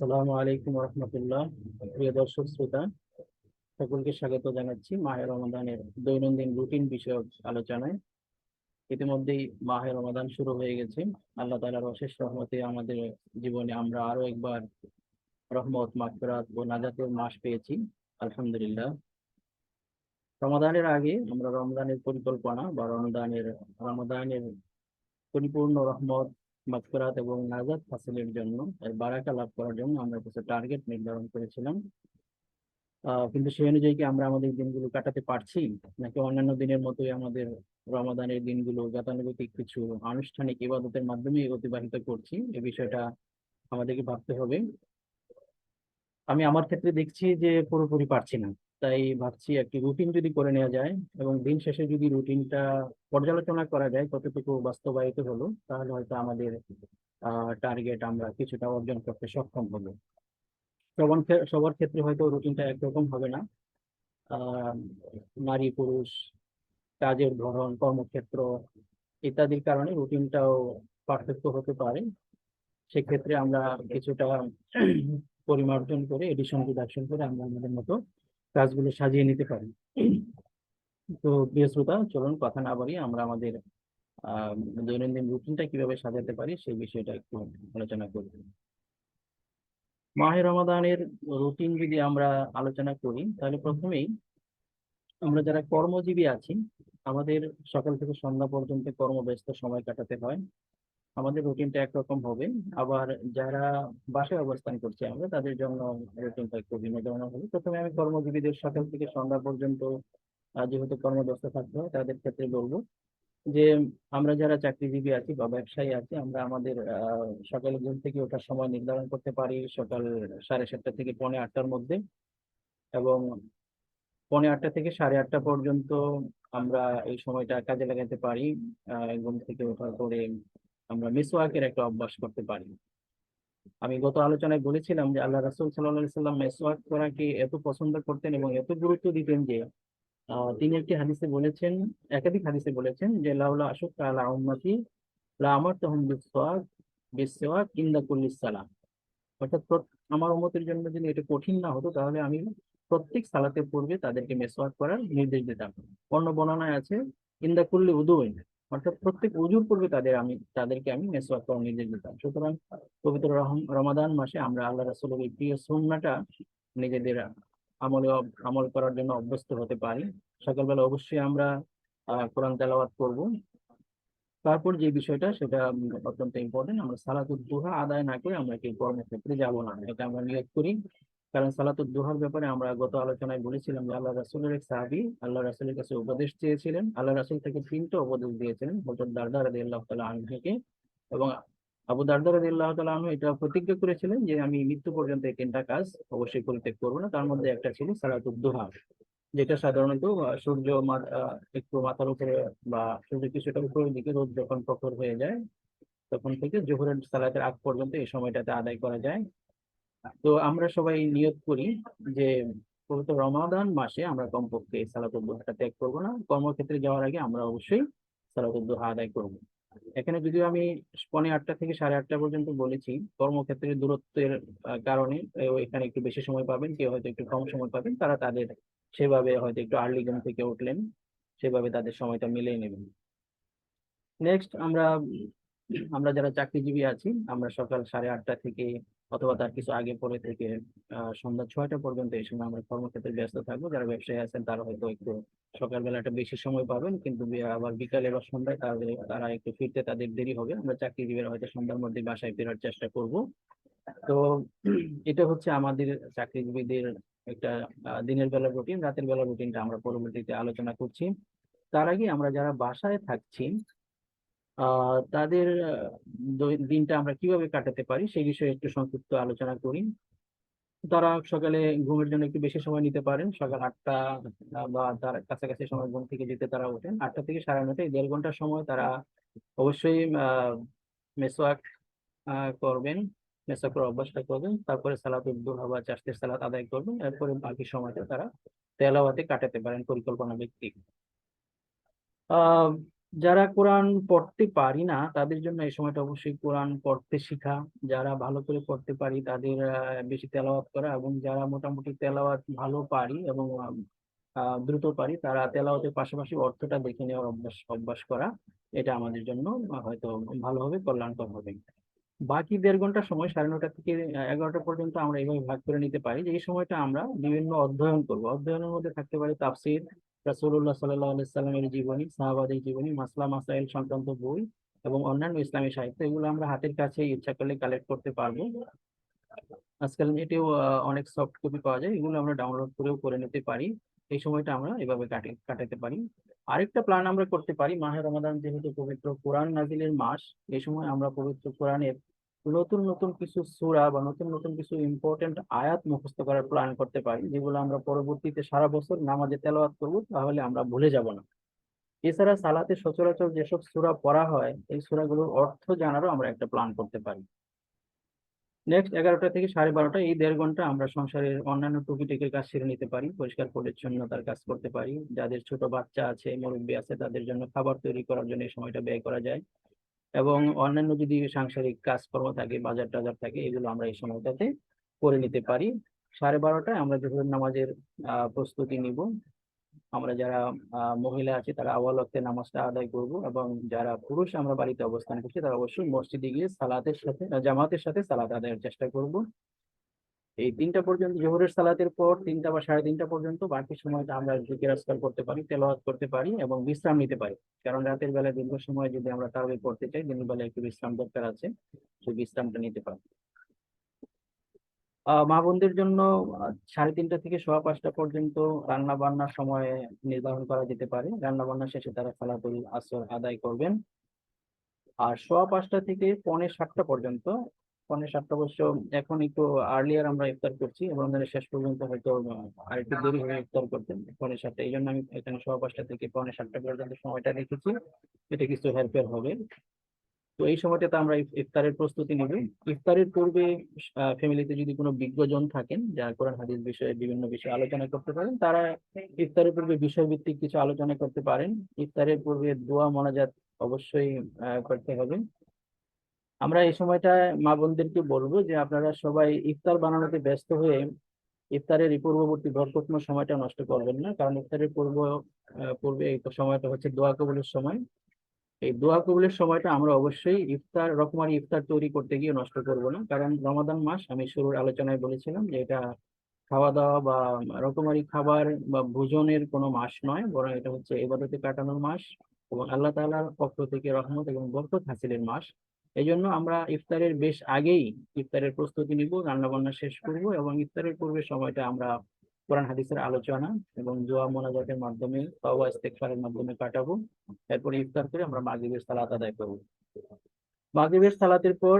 আসসালামু আলাইকুম রহমতুল্লাহ। প্রিয় দর্শক, শ্রোতা, সকলকে স্বাগত জানাচ্ছি মাহের রমাদানের দৈনন্দিন রুটিন বিষয়ক আলোচনায়। ইতিমধ্যেই মাহের রমাদান শুরু হয়ে গেছে। আল্লাহ তাআলার অশেষ রহমতে আমাদের জীবনে আমরা আরও একবার রহমত, মাগফিরাত ও নাজাতের মাস পেয়েছি, আলহামদুলিল্লাহ। রমাদানের আগে আমরা রমদানের পরিকল্পনা বা রমদানের রমাদানের পরিপূর্ণ রহমত মাগফিরাত এবং নাজাত হাসিলের জন্য বারাকা লাভ করার জন্য আমরা কিছু টার্গেট নির্ধারণ করেছিলাম। কিন্তু সেই অনুযায়ী কি আমরা আমাদের দিনগুলো কাটাতে পারছি? নাকি অন্যান্য দিনের মতোই আমাদের রমাদানের দিনগুলো গতানুগতিক কিছু আনুষ্ঠানিক ইবাদতের মাধ্যমে অতিবাহিত করছি? এ বিষয়টা আমাদেরকে ভাবতে হবে। আমি আমার ক্ষেত্রে দেখছি যে পুরোপুরি পারছি না। তাই ভাবছি একটি রুটিন যদি করে নেওয়া যায় এবং দিন শেষে যদি রুটিনটা পর্যালোচনা করা যায়, কতটুকু বাস্তবায়িত হলো, তাহলে হয়তো আমাদের টার্গেট আমরা কিছুটা অর্জন করতে সক্ষম হব। সবার সবার ক্ষেত্রে হয়তো রুটিনটা একরকম হবে না। নারী, পুরুষ, কাজের ধরন, কর্মক্ষেত্র ইত্যাদির কারণে রুটিনটাও পার্থক্য হতে পারে। সেক্ষেত্রে আমরা কিছুটা পরিমার্জন করে এডিশন ডিডাকশন করে আমরা আমাদের মতো কাজগুলো সাজিয়ে নিতে পারি। তো প্রিয় শ্রোতা চলুন কথা না বাড়িয়ে আমরা আমাদের দৈনন্দিন রুটিনটা কীভাবে সাজাতে পারি সেই বিষয়টা একটু আলোচনা করব। মাহে রমাদানের রুটিন যদি আমরা আলোচনা করি, তাহলে প্রথমেই আমরা যারা কর্মজীবী আছি, আমাদের সকাল থেকে সন্ধ্যা পর্যন্ত কর্মব্যস্ত সময় কাটাতে হয়। আমাদের রুটিনটা একরকম হবে। আবার যারা বাসায় অবস্থান করছে আমরা, তাদের জন্য রুটিনটা একটু ভিন্ন ধরনের হবে। প্রথমে আমি কর্মজীবীদের সকাল থেকে সন্ধ্যা পর্যন্ত যেহেতু কর্মব্যস্ত থাকতে হয়, তাদের ক্ষেত্রে বলব যে, আমরা যারা চাকরিজীবী আছি বা ব্যবসায়ী আছি, আমরা আমাদের সকালে ঘুম থেকে ওঠার সময় নির্ধারণ করতে পারি সকাল সাড়ে সাতটা থেকে পৌনে আটটার মধ্যে এবং পৌনে আটটা থেকে সাড়ে আটটা পর্যন্ত আমরা এই সময়টা কাজে লাগাতে পারি ঘুম থেকে ওঠার পরে আমরা মিসওয়াকের একটা অভ্যাস করতে পারি। আমি গত আলোচনায় বলেছিলাম যে আল্লাহ রাসূল সাল্লাল্লাহু সাল্লাম মেসওয়াক করাকে এত পছন্দ করতেন এবং এত গুরুত্ব দিতেন যে তিনি একটি হাদিসে বলেছেন, একাধিক হাদিসে বলেছেন যে, লাউলা আশুক আলা উম্মতি লা আমারতুহুম বিসওয়াক ইনদা সালাম অর্থাৎ আমার উম্মতের জন্য যদি এটা কঠিন না হতো, তাহলে আমি প্রত্যেক সালাতের পূর্বে তাদেরকে মেসওয়াক করার নির্দেশ দিতাম। অন্য বর্ণনায় আছে, ইন্দা কুল্লি উদুইন অর্থাৎ প্রত্যেক উজুর পূর্বে তাদের আমি, তাদেরকে আমি মেসওয়াক করার নির্দেশ দিতাম। সুতরাং পবিত্র রমাদান মাসে আমরা আল্লাহ রাসূলের এই প্রিয় সুন্নাহটা নিজেদের আমলে, আমল করার জন্য অভ্যস্ত হতে পারি। সকালবেলা অবশ্যই আমরা কোরআন তেলাওয়াত করব। তারপর যে বিষয়টা, সেটা অত্যন্ত ইম্পর্টেন্ট আমরা সালাতুদ দুহা আদায় না করে আমরা কি কর্মক্ষেত্রে যাব না। এটা আমরা নিয়োগ করি। কারণ সালাতুদ দুহার ব্যাপারে আমরা গত আলোচনায় বলেছিলাম যে আল্লাহ রাসূলের এক সাহাবী আল্লাহ রাসূলের কাছে উপদেশ চেয়েছিলেন। আল্লাহ রাসূল থেকে তিনটে উপদেশ দিয়েছিলেন, হযরত দারদা রাদিয়াল্লাহু তাআলা আনহু থেকে এবং আবু দারদা আল্লাহ তাআলা আনহু এটা প্রতিজ্ঞা করেছিলেন যে আমি মৃত্যু পর্যন্ত এই তিনটা কাজ অবশ্যই পরিত্যাগ করব না। তার মধ্যে একটা ছিল সালাতুদ দুহা, যেটা সাধারণত সূর্য একটু মাথার উপরে বা সূর্য কিছুটা উপরের দিকে রোদ যখন প্রখর হয়ে যায়, তখন থেকে জোহরের সালাতের আগ পর্যন্ত এই সময়টাতে আদায় করা যায়। তো আমরা সবাই নিয়ত করি যে পবিত্র রমাদান মাসে আমরা কমপক্ষে সালাতুল দুহাটা ত্যাগ করব না। কর্মক্ষেত্রে যাওয়ার আগে আমরা অবশ্যই সালাতুল দুহা আদায় করব। এখানে যদিও আমি পনে আটটা থেকে সাড়ে আটটা পর্যন্ত বলেছি কর্মক্ষেত্রের দূরত্বের কারণে এখানে একটু বেশি সময় পাবেন, কেউ হয়তো একটু কম সময় পাবেন, তারা তাদের সেভাবে হয়তো একটু আর্লি ঘুম থেকে উঠলেন, সেভাবে তাদের সময়টা মিলিয়ে নেবেন। নেক্সট আমরা আমরা যারা চাকরিজীবী আছি, আমরা সকাল সাড়ে আটটা থেকে অথবা তার কিছু আগে পরে থেকে সন্ধ্যা ছয়টা পর্যন্ত এই সময় আমরা কর্মক্ষেত্রে ব্যস্ত থাকব। যারা ব্যবসায়ী আছেন, তারা হয়তো একটু সকালবেলাটা বেশি সময় পাবেন, কিন্তু আবার বিকালে বা সন্ধ্যায় তাদের, তারা একটু ফিরতে তাদের দেরি হবে। আমরা চাকরিজীবীরা হয়তো সন্ধ্যার মধ্যে বাসায় ফেরার চেষ্টা করব। তো এটা হচ্ছে আমাদের চাকরিজীবীদের একটা দিনের বেলা রুটিন, রাতের বেলা রুটিনটা আমরা পরবর্তীতে আলোচনা করছি। তার আগে আমরা যারা বাসায় থাকছি তাদের দিনটা আমরা কীভাবে কাটাতে পারি সেই বিষয়ে একটু সংক্ষিপ্ত আলোচনা করি। তারা সকালে ঘুমের জন্য একটু বেশি সময় নিতে পারেন। সকাল আটটা বা তার কাছাকাছি সময় ঘুম থেকে যেতে তারা ওঠেন। আটটা থেকে সাড়ে নটা এই দেড় ঘণ্টার সময় তারা অবশ্যই মেসওয়াক করবেন। মেসওয়াক করার অভ্যাসটা করবেন। তারপরে সালাতুল দুহা বা চাষের সালাত আদায় করবেন। এরপরে বাকি সময়টা তারা তেলাওয়াতে কাটাতে পারেন পরিকল্পনা আহ যারা কোরআন পড়তে পারি না, তাদের জন্য এই সময়টা অবশ্যই কোরআন পড়তে শেখা। যারা ভালো করে পড়তে পারি, তাদের বেশি তেলাওয়াত করা এবং যারা মোটামুটি তেলাওয়াত ভালো পারি এবং দ্রুত পারি, তারা তেলাওয়াতের পাশাপাশি অর্থটা দেখে নেওয়ার অভ্যাস অভ্যাস করা, এটা আমাদের জন্য হয়তো ভালো হবে, কল্যাণকর হবে। বাকি দেড় ঘণ্টা সময়, সাড়ে নটা থেকে এগারোটা পর্যন্ত আমরা এইভাবে ভাগ করে নিতে পারি যে এই সময়টা আমরা বিভিন্ন অধ্যয়ন করব। অধ্যয়নের মধ্যে থাকতে পারে তাফসির রাসূলুল্লাহ সাল্লাল্লাহু আলাইহি সাল্লামের জীবনী, সাহাবাদের জীবনী, মাসলা, মাসাইল সংক্রান্ত বই এবং অন্যান্য ইসলামী সাহিত্য, এগুলো আমরা হাতের কাছে ইচ্ছা করলে কালেক্ট করতে পারব। আজকাল নেটেও অনেক সফট কপি পাওয়া যায়, এগুলো আমরা ডাউনলোড করেও করে নিতে পারি। এই সময়টা আমরা এভাবে কাটে, কাটাতে পারি। আরেকটা প্ল্যান আমরা করতে পারি, মাহে রমাদান যেহেতু পবিত্র কোরআন নাজিলের মাস, এই সময় আমরা পবিত্র কোরআনের নতুন নতুন কিছু সূরা বা নতুন নতুন কিছু ইম্পর্টেন্ট আয়াত মুখস্থ করার প্ল্যান করতে পারি, যেগুলো আমরা পরবর্তীতে সারা বছর নামাজে তেলাওয়াত করব, তাহলে আমরা ভুলে যাব না। এছাড়া সালাতে সচরাচর যেসব সূরা পড়া হয়, এই সূরাগুলোর অর্থ জানারও আমরা একটা প্ল্যান করতে পারি। নেক্সট এগারোটা থেকে সাড়ে বারোটা, এই দেড় ঘণ্টা আমরা সংসারের অন্যান্য টুকিটাকির কাজ সেরে নিতে পারি, পরিষ্কার পরিচ্ছন্নতার কাজ করতে পারি। যাদের ছোট বাচ্চা আছে, মুরব্বী আছে, তাদের জন্য খাবার তৈরি করার জন্য এই সময়টা ব্যয় করা যায়। এবং অন্যান্য যদি সাংসারিক কাজকর্ম থাকে বাজার টাজার থাকে, এগুলো আমরা এই সময়টাতে করে নিতে পারি। সাড়ে বারোটায় আমরা জোহর নামাজের প্রস্তুতি নিব। আমরা যারা মহিলা আছে, তারা আওয়াল ওয়াক্তে নামাজটা আদায় করব এবং যারা পুরুষ আমরা বাড়িতে অবস্থান করছি, তারা অবশ্যই মসজিদে গিয়ে সালাতের সাথে, জামাতের সাথে সালাত আদায়ের চেষ্টা করব। এই তিনটা পর্যন্ত, জোহরের সালাতের পর তিনটা বা সাড়ে তিনটা পর্যন্ত বাকি সময়টা আমরা জিকির আজকার করতে পারি, তেলাওয়াত করতে পারি এবং বিশ্রাম নিতে পারি। কারণ রাতের বেলা দীর্ঘ সময় যদি আমরা তারাবি পড়তে চাই, দিনের বেলা একটু বিশ্রাম দরকার আছে, সেই বিশ্রামটা নিতে পারি। মা বোনদের জন্য সাড়ে তিনটা থেকে সোয়া পাঁচটা পর্যন্ত রান্না বান্নার সময় নির্ধারণ করা যেতে পারে। রান্না বান্না শেষে তারা সালাতুল আসর আদায় করবেন। আর সোয়া পাঁচটা থেকে পৌনে সাতটা পর্যন্ত পৌনে সাতটা অবশ্য এখন একটু আর্লিয়ার আমরা ইফতার করছি রমজানের শেষ পর্যন্ত হয়তো আহ, আর একটু দেরি হয়ে ইফতার করতেন পৌনে সাতটা। এই জন্য আমি এখানে সোয়া পাঁচটা থেকে পৌনে সাতটা পর্যন্ত সময়টা রেখেছি। এটা কিছু হেল্পের হবে। তো এই সময়টাতে আমরা ইফতারের প্রস্তুতি নেব। ইফতারের পূর্বে ফ্যামিলিতে যদি কোনো বিজ্ঞজন থাকেন যারা কোরআন হাদিস বিষয়ে বিভিন্ন বিষয়ে আলোচনা করতে পারেন তারা ইফতারের পূর্বে বিষয়ভিত্তিক কিছু আলোচনা করতে পারেন। ইফতারের পূর্বে দোয়া মোনাজাত অবশ্যই করতে হবে। আমরা এই সময়টা মা বোনদেরকে বলব যে আপনারা সবাই ইফতার বানানোতে ব্যস্ত হয়ে ইফতারের পূর্ববর্তী বরকতময় সময়টা নষ্ট করবেন না। কারণ ইফতারের পূর্ব পূর্বে এই সময়টা হচ্ছে দোয়া কবুলের সময়। এই দোয়া কবুলের সময়টা আমরা অবশ্যই ইফতার, রকমারি ইফতার তৈরি করতে গিয়ে নষ্ট করব না। কারণ রমাদান মাস, আমি শুরুর আলোচনায় বলেছিলাম যে এটা খাওয়া দাওয়া বা রকমারি খাবার বা ভোজনের কোনো মাস নয়, বরং এটা হচ্ছে ইবাদতে কাটানোর মাস এবং আল্লাহ তাআলার পক্ষ থেকে রহমত এবং বরকত হাসিলের মাস। এই জন্য আমরা ইফতারের বেশ আগেই ইফতারের প্রস্তুতি নিব রান্না বান্না শেষ করব এবং ইফতারের পূর্বে সময়টা আমরা কোরআন হাদিসের আলোচনা এবং জোয়া মোনাজাতের মাধ্যমে তওবা ইস্তেগফারের মাধ্যমে কাটাবো। এরপরে ইফতার করে আমরা মাগরিবের সালাত আদায় করব। মাগরিবের সালাতের পর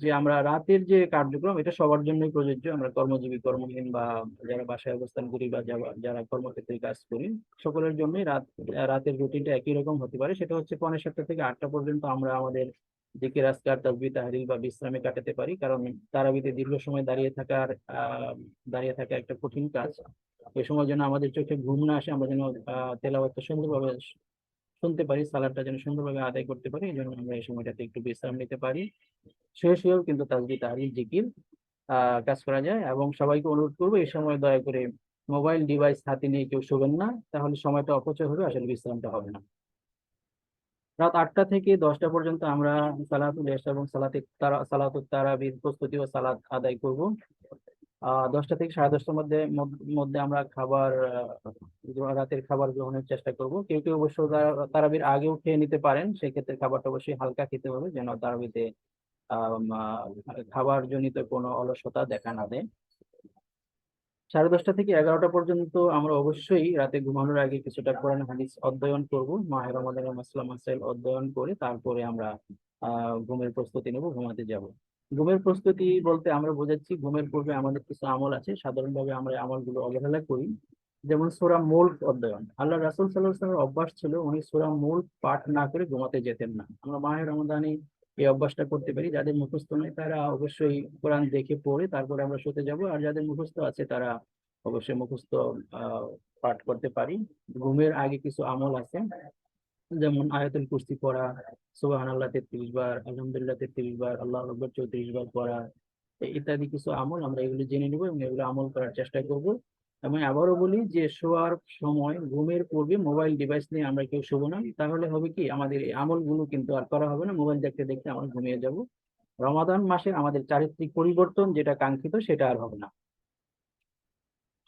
যে আমরা রাতের যে কার্যক্রম, এটা সবার জন্যই প্রযোজ্য। আমরা কর্মজীবী, কর্মহীন বা যারা বাসায় অবস্থান করি বা যারা কর্মক্ষেত্রে কাজ করি, সকলের জন্যই রাত, রাতের রুটিনটা একই রকম হতে পারে। সেটা হচ্ছে পনেরো সাতটা থেকে আটটা পর্যন্ত আমরা আমাদের জিকির আজকার তাসবিহ তাহলিল বা বিশ্রামে কাটাতে পারি? কারণ তারাবিতে দীর্ঘ সময় দাঁড়িয়ে থাকার দাঁড়িয়ে থাকা একটা কঠিন কাজ। এই সময় যেন আমাদের চোখে ঘুম না আসে, আমরা যেন তেলাওয়াতটা সুন্দরভাবে শুনতে পারি, সালাদটা যেন সুন্দরভাবে আদায় করতে পারি, এই জন্য আমরা এই সময়টাতে একটু বিশ্রাম নিতে পারি। শুয়ে শুয়েও কিন্তু তাজবি তাহলিল জিকির কাজ করা যায় এবং সবাইকে অনুরোধ করব এই সময় দয়া করে মোবাইল ডিভাইস হাতে নিয়ে কেউ শোবেন না, তাহলে সময়টা অপচয় হবে, আসলে বিশ্রামটা হবে না। রাত আটটা থেকে দশটা পর্যন্ত আমরা সালাতুল এবং সালাতে তারা সালাতুত তারাবির প্রস্তুতি ও সালাত আদায় করব। দশটা থেকে সাড়ে দশটার মধ্যে মধ্যে আমরা খাবার রাতের খাবার গ্রহণের চেষ্টা করব। কেউ কেউ অবশ্য তারা- তারাবির আগেও খেয়ে নিতে পারেন, সেক্ষেত্রে খাবারটা অবশ্যই হালকা খেতে হবে যেন তারাবিতে খাবার জনিত কোনো অলসতা দেখা না দেয়। সাড়ে দশটা থেকে এগারোটা পর্যন্ত আমরা অবশ্যই রাতে ঘুমানোর আগে কিছুটা কোরআন হাদিস অধ্যয়ন করব। মাহের রমাদানের মাসলা মাসাইল অধ্যয়ন করে তারপরে আমরা ঘুমের প্রস্তুতি নেব, ঘুমাতে যাব। ঘুমের প্রস্তুতি বলতে আমরা বোঝাচ্ছি ঘুমের পূর্বে আমাদের কিছু আমল আছে। সাধারণভাবে আমরা আমলগুলো অবহেলা করি। যেমন সোরা মুল্ক অধ্যয়ন। আল্লাহ রাসূল আলাইহি অভ্যাস ছিল, উনি সোরা মুল্ক পাঠ না করে ঘুমাতে যেতেন না। আমরা মাহের রমাদানে এই অভ্যাসটা করতে পারি। যাদের মুখস্থ নেই তারা অবশ্যই কোরআন দেখে পড়ে, তারপরে আমরা শুতে যাব। আর যাদের মুখস্থ আছে, তারা অবশ্যই মুখস্থ পাঠ করতে পারি। ঘুমের আগে কিছু আমল আছে। যেমন আয়াতুল কুরসি পড়া সুবাহান আল্লাহ তেত্রিশ বার, আলহামদুলিল্লাহ তেত্রিশ বার, আল্লাহ আকবর চৌত্রিশ বার পড়া ইত্যাদি কিছু আমল আমরা এগুলো জেনে নেব এবং এগুলো আমল করার চেষ্টা করব। এবং আবারও বলি যে শোয়ার সময় ঘুমের পূর্বে মোবাইল ডিভাইস নিয়ে আমরা কেউ শোবো না। তাহলে হবে কি? আমাদের এই আমলগুলো কিন্তু আর করা হবে না। মোবাইল দেখতে দেখতে আমরা ঘুমিয়ে যাব। রমাদান মাসে আমাদের চারিত্রিক পরিবর্তন যেটা কাঙ্ক্ষিত সেটা আর হবে না।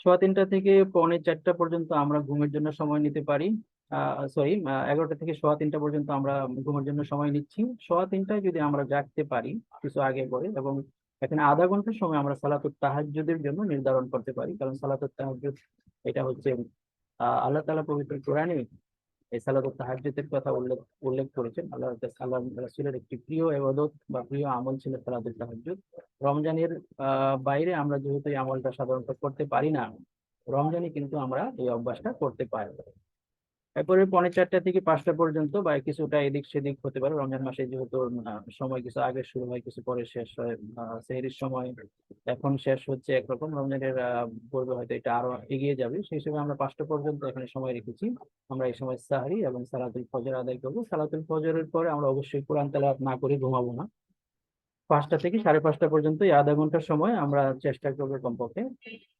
সোয়া তিনটা থেকে পৌনে চারটা পর্যন্ত আমরা ঘুমের জন্য সময় নিতে পারি। সরি এগারোটা থেকে সোয়া তিনটা পর্যন্ত আমরা ঘুমের জন্য সময় নিচ্ছি। সোয়া তিনটায় যদি আমরা জাগতে পারি, কিছু আগে পরে এবং এখানে আধা ঘণ্টার সময় আমরা সালাতুত তাহাজ্জুদের জন্য নির্ধারণ করতে পারি। কারণ সালাতুত তাহাজ্জুদ, এটা হচ্ছে আল্লাহ তাআলা পবিত্র কোরআনে এই সালাতুত তাহাজ্জুদের কথা উল্লেখ উল্লেখ করেছেন। আল্লাহ আল্লাহ একটি প্রিয় ইবাদত বা প্রিয় আমল ছিল সালাতুত তাহাজ্জুদ। রমজানের বাইরে আমরা যেহেতু এই আমলটা সাধারণত করতে পারি না, রমজানে কিন্তু আমরা এই অভ্যাসটা করতে পারি। এরপরে পৌনে চারটা থেকে পাঁচটা পর্যন্ত বা কিছুটা এদিক সেদিক হতে পারে। রমজান মাসে যেহেতু সময় কিছু আগে শুরু হয়, কিছু পরে শেষ হয় সেহরির সময় এখন শেষ হচ্ছে একরকম। রমজানের পূর্বে হয়তো এটা আরও এগিয়ে যাবে। সেই হিসেবে আমরা পাঁচটা পর্যন্ত এখানে সময় রেখেছি। আমরা এই সময় সাহারি এবং সালাতুল ফজর আদায় করব। সালাতুল ফজরের পরে আমরা অবশ্যই কোরআন তেলাওয়াত না করে ঘুমাবো না। পাঁচটা থেকে সাড়ে পাঁচটা পর্যন্ত এই আধা ঘণ্টার সময় আমরা চেষ্টা করব কমপক্ষে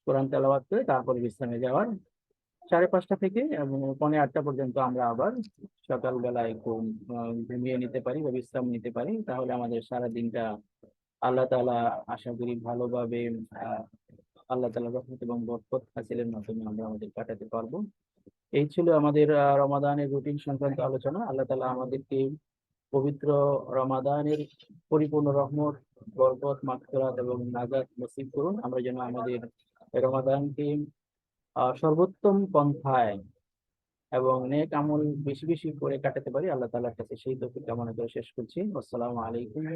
কোরআন তেলাওয়াত করে তারপরে বিশ্রামে যাওয়ার। সাড়ে পাঁচটা থেকে এবং পৌনে আটটা পর্যন্ত আমরা আবার সকালবেলায় ঘুম ঘুমিয়ে নিতে পারি বা বিশ্রাম নিতে পারি। তাহলে আমাদের সারা দিনটা আল্লাহ তাআলা আশা করি ভালোভাবে আল্লাহ তালা রহমত এবং বরকত হাসিলের মাধ্যমে আমরা আমাদের কাটাতে পারব। এই ছিল আমাদের রমাদানের রুটিন সংক্রান্ত আলোচনা। আল্লাহ তাআলা আমাদেরকে পবিত্র রমাদানের পরিপূর্ণ রহমত, বরকত, মাগফিরাত এবং নাজাত নসিব করুন। আমরা যেন আমাদের রমাদানকে সর্বোত্তম পন্থায় এবং নেক আমল বেশি বেশি করে কাটাতে পারি, আল্লাহ তালার কাছে সেই তৌফিক কামনা করে শেষ করছি। আসসালামু আলাইকুম।